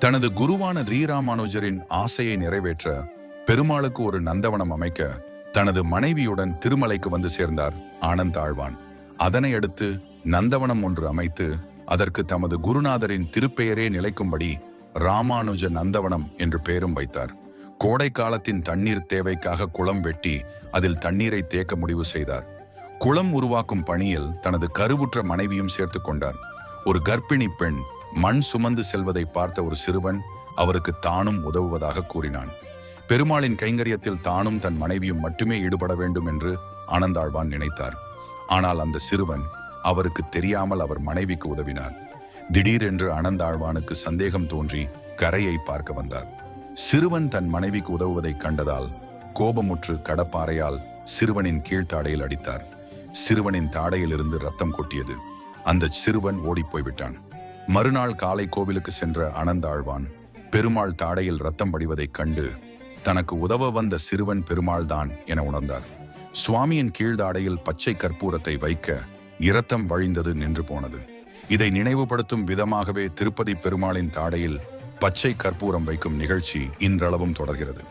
தனது குருவான ரீராமானுஜரின் ஆசையை நிறைவேற்ற பெருமாளுக்கு ஒரு நந்தவனம் அமைக்க தனது மனைவியுடன் திருமலைக்கு வந்து சேர்ந்தார் ஆனந்த் ஆழ்வான். அதனை அடுத்து நந்தவனம் ஒன்று அமைத்து அதற்கு தமது குருநாதரின் திருப்பெயரே நிலைக்கும்படி ராமானுஜ நந்தவனம் என்று பெயரும் வைத்தார். கோடை காலத்தின் தண்ணீர் தேவைக்காக குளம் வெட்டி அதில் தண்ணீரை தேக்க முடிவு செய்தார். குளம் உருவாக்கும் பணியில் தனது கருவுற்ற மனைவியும் சேர்த்து கொண்டார். ஒரு கர்ப்பிணி பெண் மண் சுமந்து செல்வதை பார்த்த ஒரு சிறுவன் அவருக்கு தானும் உதவுவதாக கூறினான். பெருமாளின் கைங்கரியத்தில் தானும் தன் மனைவியும் மட்டுமே ஈடுபட வேண்டும் என்று ஆனந்தாழ்வான் நினைத்தார். ஆனால் அந்த சிறுவன் அவருக்கு தெரியாமல் அவர் மனைவிக்கு உதவினார். திடீரென்று அனந்தாழ்வானுக்கு சந்தேகம் தோன்றி கரையை பார்க்க வந்தார். சிறுவன் தன் மனைவிக்கு உதவுவதைக் கண்டதால் கோபமுற்று கடப்பாறையால் சிறுவனின் கீழ்த்தாடையில் அடித்தார். சிறுவனின் தாடையிலிருந்து ரத்தம் கொட்டியது. அந்த சிறுவன் ஓடிப்போய்விட்டான் மறுநாள் காலை கோவிலுக்கு சென்ற அனந்தாழ்வான் பெருமாள் தாடையில் ரத்தம் படிவதைக் கண்டு தனக்கு உதவ வந்த சிறுவன் பெருமாள் தான் என உணர்ந்தார். சுவாமியின் கீழ்தாடையில் பச்சை கற்பூரத்தை வைக்க இரத்தம் வழிந்தது நின்று போனது. இதை நினைவுபடுத்தும் விதமாகவே திருப்பதி பெருமாளின் தாடையில் பச்சை கற்பூரம் வைக்கும் நிகழ்ச்சி இன்றளவும் தொடர்கிறது.